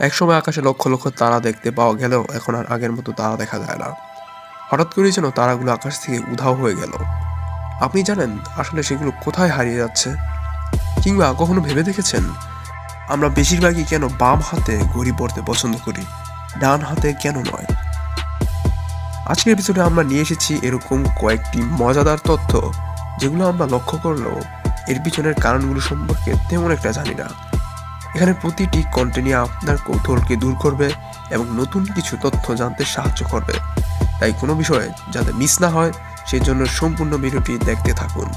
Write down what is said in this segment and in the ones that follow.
একসময় আকাশে লক্ষ লক্ষ তারা দেখতে পাওয়া গেলেও এখন আর আগের মতো তারা দেখা যায় না। হঠাৎ করেই যেন তারাগুলো আকাশ থেকে উধাও হয়ে গেল। আপনি জানেন আসলে সেগুলো কোথায় হারিয়ে যাচ্ছে? কিংবা কখনো ভেবে দেখেছেন? আমরা বেশিরভাগই কেন বাম হাতে ঘড়ি পড়তে পছন্দ করি, ডান হাতে কেন নয়? আজকের এপিসোডে আমরা নিয়ে এসেছি এরকম কয়েকটি মজাদার তথ্য, যেগুলো আমরা লক্ষ্য করলেও এর পিছনের কারণগুলো সম্পর্কে তেমন একটা জানি না। এখানে প্রতিটি কন্টেন্টই আপনার কৌতূহলকে দূর করবে এবং নতুন কিছু তথ্য জানতে সাহায্য করবে। তাই কোনো বিষয়ে যাতে মিস না হয় সেই জন্য সম্পূর্ণ ভিডিওটি দেখতে থাকুন।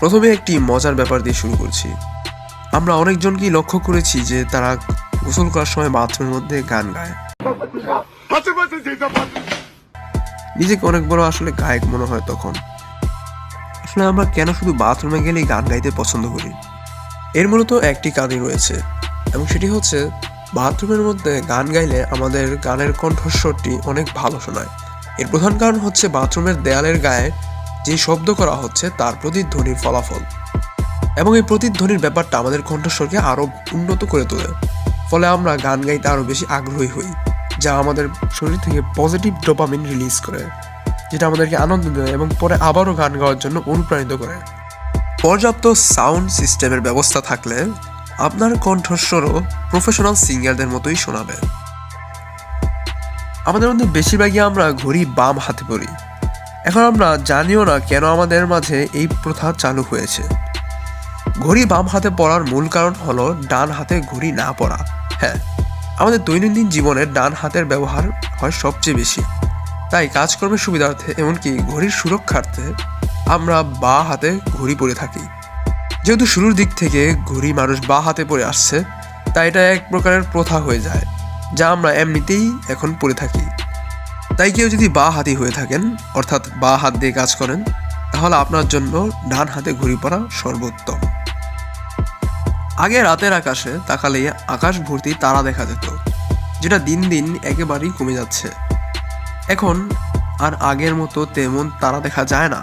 প্রথমে একটি মজার ব্যাপার দিয়ে শুরু করছি। আমরা অনেকজনকেই লক্ষ্য করেছি যে তারা গোসল করার সময় বাথরুমের মধ্যে গান গায়। নিজেকে অনেক বড় আসলে গায়ক মনে হয় তখন। আসলে আমরা কেন শুধু বাথরুমে গেলেই গান গাইতে পছন্দ করি? এর মূলত একটি কারণই রয়েছে, এবং সেটি হচ্ছে বাথরুমের মধ্যে গান গাইলে আমাদের গানের কণ্ঠস্বরটি অনেক ভালো শোনায়। এর প্রধান কারণ হচ্ছে বাথরুমের দেয়ালের গায়ে যে শব্দ করা হচ্ছে তার প্রতিধ্বনির ফলাফল, এবং এই প্রতিধ্বনির ব্যাপারটা আমাদের কণ্ঠস্বরকে আরও উন্নত করে তোলে। ফলে আমরা গান গাইতে আরও বেশি আগ্রহী হই, যা আমাদের শরীর থেকে পজিটিভ ডোপামিন রিলিজ করে, যেটা আমাদেরকে আনন্দ দেয় এবং পরে আবারও গান গাওয়ার জন্য অনুপ্রাণিত করে। পর্যাপ্ত সাউন্ড সিস্টেমের ব্যবস্থা থাকলে আপনার কণ্ঠস্বরও প্রফেশনাল সিঙ্গারদের মতোই শোনাবে। আমাদের মধ্যে বেশিরভাগই আমরা ঘড়ি বাম হাতে পড়ি। এখন আমরা জানিও না কেন আমাদের মাঝে এই প্রথা চালু হয়েছে। ঘড়ি বাম হাতে পড়ার মূল কারণ হলো ডান হাতে ঘড়ি না পড়া। হ্যাঁ আমাদের দৈনন্দিন জীবনে ডান হাতের ব্যবহার হয় সবচেয়ে বেশি। তাই কাজকর্মের সুবিধার্থে, এমনকি ঘড়ির সুরক্ষার্থে আমরা বা হাতে ঘড়ি পরে থাকি। যেহেতু শুরুর দিক থেকে ঘড়ি মানুষ বা হাতে পরে আসছে, তাই এটা এক প্রকারের প্রথা হয়ে যায়, যা আমরা এমনিতেই এখন পরে থাকি। তাই কেউ যদি বা হাতি হয়ে থাকেন, অর্থাৎ বা হাত দিয়ে কাজ করেন, তাহলে আপনার জন্য ডান হাতে ঘড়ি পরা সর্বোত্তম। আগে রাতের আকাশে তাকালে আকাশ ভর্তি তারা দেখা যেত, যেটা দিন দিন একেবারেই কমে যাচ্ছে। এখন আর আগের মতো তেমন তারা দেখা যায় না।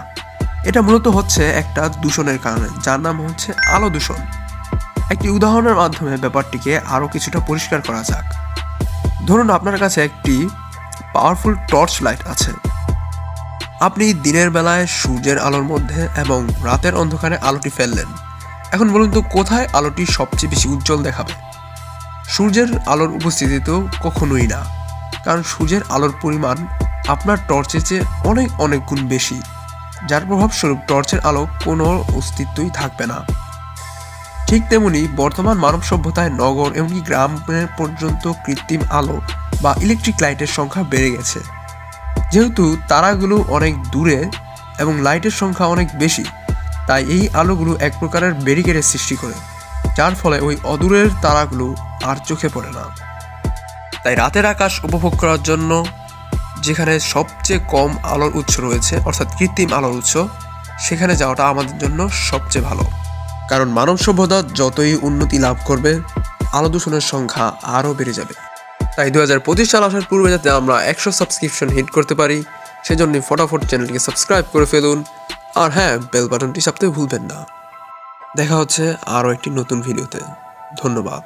এটা মূলত হচ্ছে একটা দূষণের কারণে, যার নাম হচ্ছে আলো দূষণ। একটি উদাহরণের মাধ্যমে ব্যাপারটিকে আরও কিছুটা পরিষ্কার করা যাক। ধরুন আপনার কাছে একটি পাওয়ারফুল টর্চ লাইট আছে। আপনি দিনের বেলায় সূর্যের আলোর মধ্যে এবং রাতের অন্ধকারে আলোটি ফেললেন। এখন বলুন তো, কোথায় আলোটি সবচেয়ে বেশি উজ্জ্বল দেখাবে? সূর্যের আলোর উপস্থিতিতেও কখনোই না, কারণ সূর্যের আলোর পরিমাণ আপনার টর্চের চেয়ে অনেক অনেক গুণ বেশি। যার প্রভাবস্বরূপ টর্চের আলো কোনো অস্তিত্বই থাকবে না। ঠিক তেমনি বর্তমান মানব সভ্যতায় নগর এমনকি গ্রামের পর্যন্ত কৃত্রিম আলো বা ইলেকট্রিক লাইটের সংখ্যা বেড়ে গেছে। যেহেতু তারাগুলো অনেক দূরে এবং লাইটের সংখ্যা অনেক বেশি, তাই এই আলোগুলো এক প্রকারের ব্যারিকেডের সৃষ্টি করে, যার ফলে ওই অদূরের তারাগুলো আর চোখে পড়ে না। তাই রাতের আকাশ উপভোগ করার জন্য যেখানে সবচেয়ে কম আলোর উৎস রয়েছে, অর্থাৎ কৃত্রিম আলোর উৎস, সেখানে যাওয়াটা আমাদের জন্য সবচেয়ে ভালো। কারণ মানব সভ্যতা যতই উন্নতি লাভ করবে, আলো দূষণের সংখ্যা আরও বেড়ে যাবে। তাই দু হাজার পঁচিশ সাল আসার পূর্বে যাতে আমরা একশো সাবস্ক্রিপশন হিট করতে পারি সেজন্য ফটাফট চ্যানেলটিকে সাবস্ক্রাইব করে ফেলুন। আর হ্যাঁ বেল বাটনটি চাপতে ভুলবেন না। দেখা হচ্ছে আরও একটি নতুন ভিডিওতে ধন্যবাদ।